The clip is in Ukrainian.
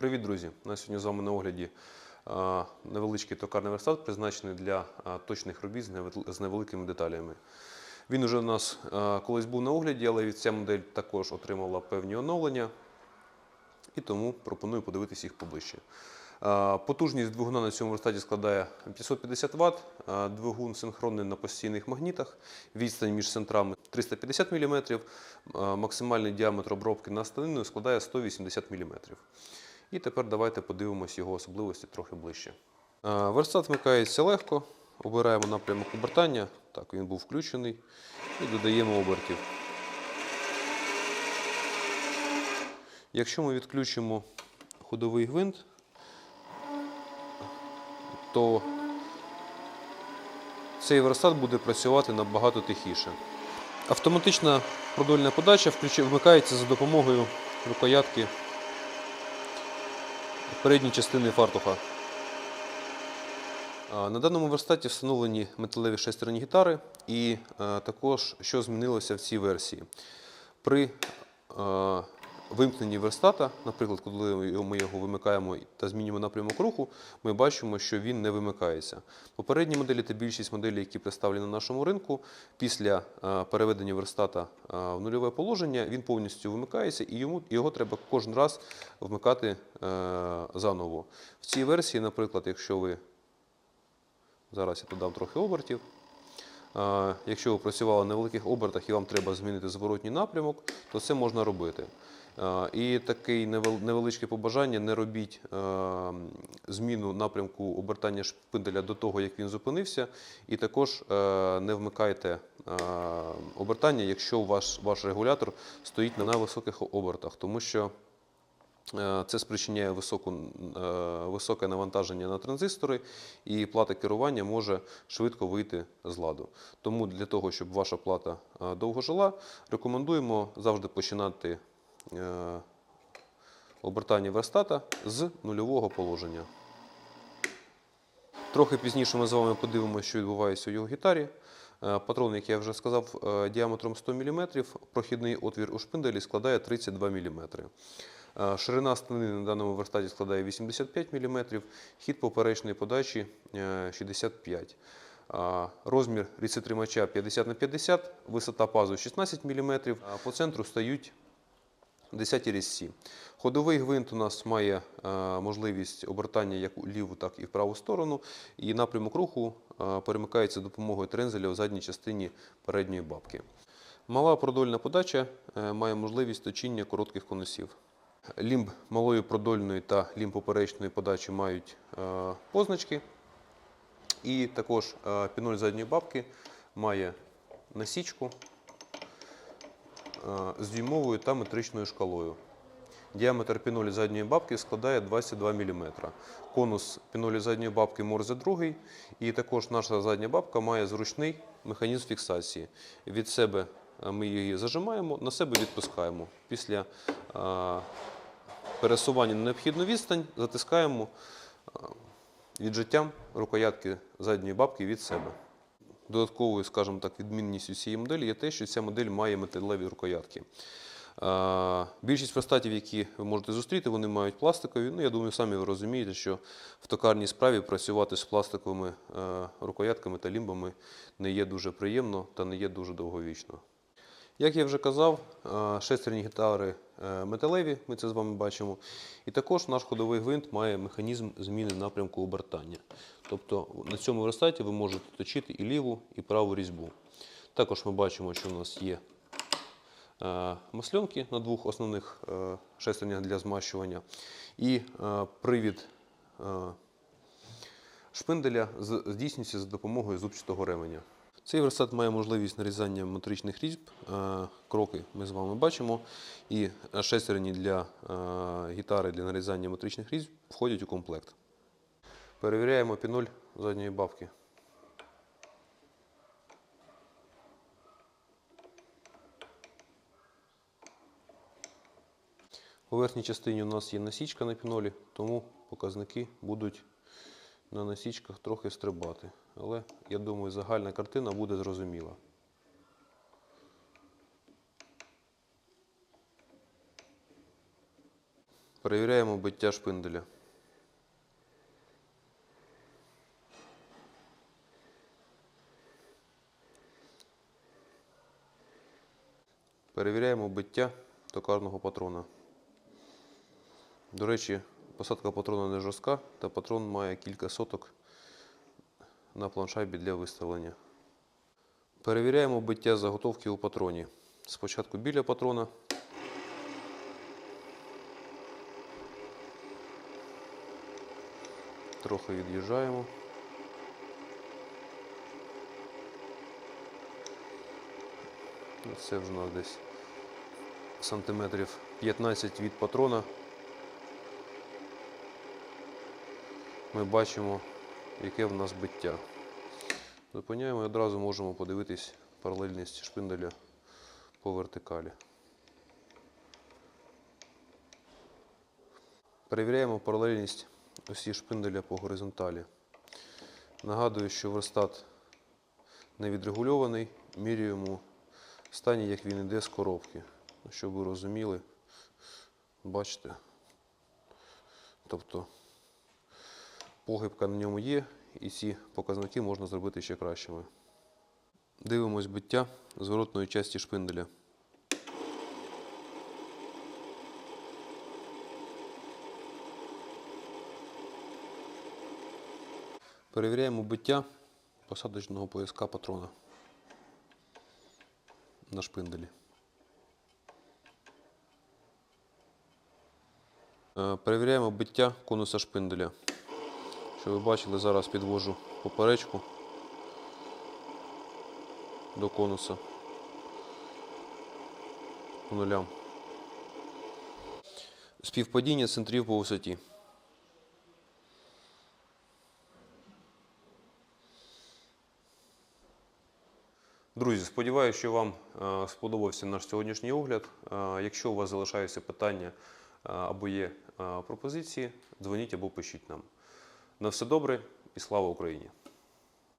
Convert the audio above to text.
Привіт, друзі! У нас сьогодні з вами на огляді невеличкий токарний верстат, призначений для точних робіт з невеликими деталями. Він уже у нас колись був на огляді, але ця модель також отримала певні оновлення, і тому пропоную подивитися їх поближче. Потужність двигуна на цьому верстаті складає 550 Вт, двигун синхронний на постійних магнітах, відстань між центрами 350 мм, максимальний діаметр обробки на станиною складає 180 мм. І тепер давайте подивимось його особливості трохи ближче. А, Верстат вмикається легко, обираємо напрямок обертання, так він був включений, і додаємо обертів. Якщо ми відключимо ходовий гвинт, то цей верстат буде працювати набагато тихіше. Автоматична продольна подача вмикається за допомогою рукоятки передньої частини фартуха. На даному верстаті встановлені металеві шестерні гітари, і е, також що змінилося в цій версії. При е, вимкненні верстата, наприклад, коли ми його вимикаємо та змінюємо напрямок руху, ми бачимо, що він не вимикається. Попередні моделі та більшість моделей, які представлені на нашому ринку, після е, переведення верстата е, в нульове положення, він повністю вимикається і його треба кожен раз вмикати е, заново. В цій версії, наприклад, якщо ви зараз я додам трохи обертів. Якщо ви працювали на великих обертах і вам треба змінити зворотній напрямок, то це можна робити. Е, І таке невел- невеличке побажання не робіть е, зміну напрямку обертання шпинделя до того, як він зупинився, і також е, не вмикайте обертання, якщо ваш, ваш регулятор стоїть на високих обертах, тому що Це спричиняє високу, високе навантаження на транзистори, і плата керування може швидко вийти з ладу. Тому для того, щоб ваша плата довго жила, рекомендуємо завжди починати обертання верстата з нульового положення. Трохи пізніше ми з вами подивимося, що відбувається у його гітарі. Е, Патрон, як я вже сказав, е, діаметром 100 мм, прохідний отвір у шпинделі складає 32 мм. Е, Ширина станини на даному верстаті складає 85 мм, хід поперечної подачі е, 65 А, Розмір різцетримача 50 на 50, висота пазу 16 мм, а по центру стають 10 різці. Ходовий гвинт у нас має е, можливість обертання як у ліву, так і в праву сторону. І напрямок руху е, перемикається допомогою трензеля у задній частині передньої бабки. Мала продольна подача е, має можливість точіння коротких конусів. Лімб малої продольної та лімб поперечної подачі мають позначки. І також піноль задньої бабки має насічку з дюймовою та метричною шкалою. Діаметр пінолі задньої бабки складає 22 мм. Конус пінолі задньої бабки Морзе 2. І також наша задня бабка має зручний механізм фіксації. Від себе е, ми її зажимаємо, на себе відпускаємо. Після е, пересування на необхідну відстань затискаємо е, віджиттям рукоятки задньої бабки від себе. Додатковою, скажімо так, відмінністю цієї моделі є те, що ця модель має металеві рукоятки. Більшість верстатів, які ви можете зустріти, вони мають пластикові. Ну, я думаю, самі ви розумієте, що в токарній справі працювати з пластиковими е, рукоятками та лімбами не є дуже приємно та не є дуже довговічно. Як я вже казав, е, шестерні гітари е, металеві, ми це з вами бачимо. І також наш ходовий гвинт має механізм зміни напрямку обертання. Тобто на цьому верстаті ви можете точити і ліву, і праву різьбу. Також ми бачимо, що у нас є е, масльонки на двох основних шестернях для змащування. І привід шпинделя здійснюється за допомогою зубчатого ременя. Цей верстат має можливість нарізання метричних різьб. Е, Кроки ми з вами бачимо. І шестерні для е, гітари для нарізання метричних різьб входять у комплект. Перевіряємо піноль задньої бабки. У верхній частині у нас є насічка на пінолі, тому показники будуть на насічках трохи стрибати. Але я думаю, загальна картина буде зрозуміла. Перевіряємо биття шпинделя. Перевіряємо биття токарного патрона. До речі, посадка патрона не жорстка, та патрон має кілька соток на планшайбі для виставлення. Перевіряємо биття заготовки у патроні. Спочатку біля патрона. Трохи від'їжджаємо. Це вже у нас десь сантиметрів 15 від патрона. Ми бачимо, яке в нас биття. Зупиняємо і одразу можемо подивитись паралельність шпинделя по вертикалі. Перевіряємо паралельність осі шпинделя по горизонталі. Нагадую, що верстат не відрегульований, міряємо в стані, як він йде з коробки. Ну, Щоб ви розуміли, бачите. Тобто похибка на ньому є, і ці показники можна зробити ще кращими. Дивимось биття зворотної часті шпинделя. Перевіряємо биття посадочного пояска патрона на шпинделі. Е, Перевіряємо биття конуса шпинделя. Що ви бачили, зараз підвожу поперечку до конуса по нулям. Співпадіння центрів по висоті. Друзі, сподіваюся, що вам е, сподобався наш сьогоднішній огляд. Е, Якщо у вас залишаються питання е, або є пропозиції, дзвоніть або пишіть нам. На все добре і слава Україні!